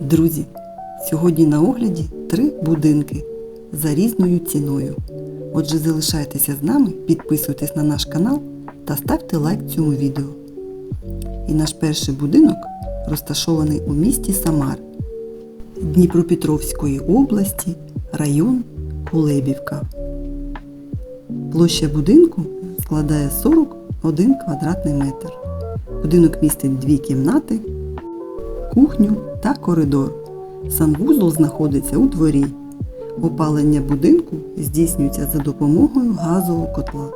Друзі, сьогодні на огляді три будинки за різною ціною. Отже, залишайтеся з нами, підписуйтесь на наш канал та ставте лайк цьому відео. І наш перший будинок розташований у місті Самар Дніпропетровської області, район Кулебівка. Площа будинку складає 41 квадратний метр. Будинок містить дві кімнати, кухню та коридор. Санвузол знаходиться у дворі. Опалення будинку здійснюється за допомогою газового котла.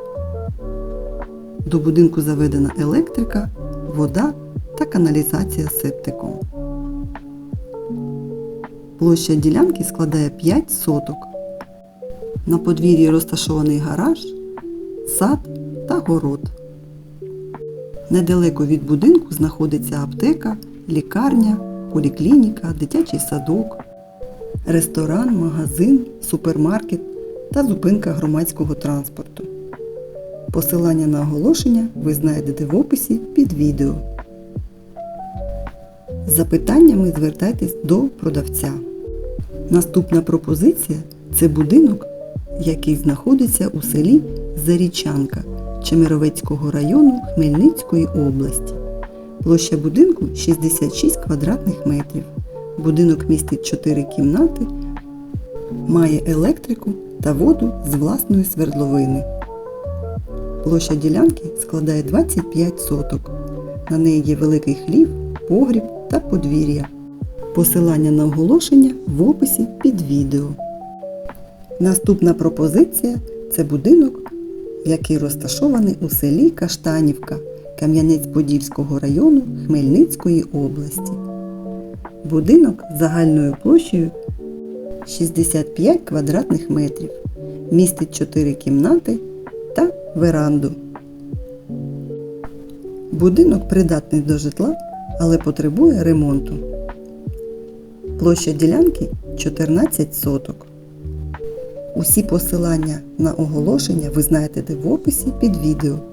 До будинку заведена електрика, вода та каналізація септиком. Площа ділянки складає 5 соток. На подвір'ї розташований гараж, сад та город. Недалеко від будинку знаходиться аптека, лікарня, поліклініка, дитячий садок, ресторан, магазин, супермаркет та зупинка громадського транспорту. Посилання на оголошення ви знайдете в описі під відео. З запитаннями звертайтесь до продавця. Наступна пропозиція це будинок, який знаходиться у селі Зарічанка Чемеровецького району Хмельницької області. Площа будинку 66 квадратних метрів. Будинок містить 4 кімнати, має електрику та воду з власної свердловини. Площа ділянки складає 25 соток. На неї є великий хлів, погріб та подвір'я. Посилання на оголошення в описі під відео. Наступна пропозиція це будинок, який розташований у селі Каштанівка Кам'янець-Подільського району Хмельницької області. Будинок загальною площею 65 квадратних метрів, містить 4 кімнати та веранду. Будинок придатний до житла, але потребує ремонту. Площа ділянки 14 соток. Усі посилання на оголошення ви знайдете в описі під відео.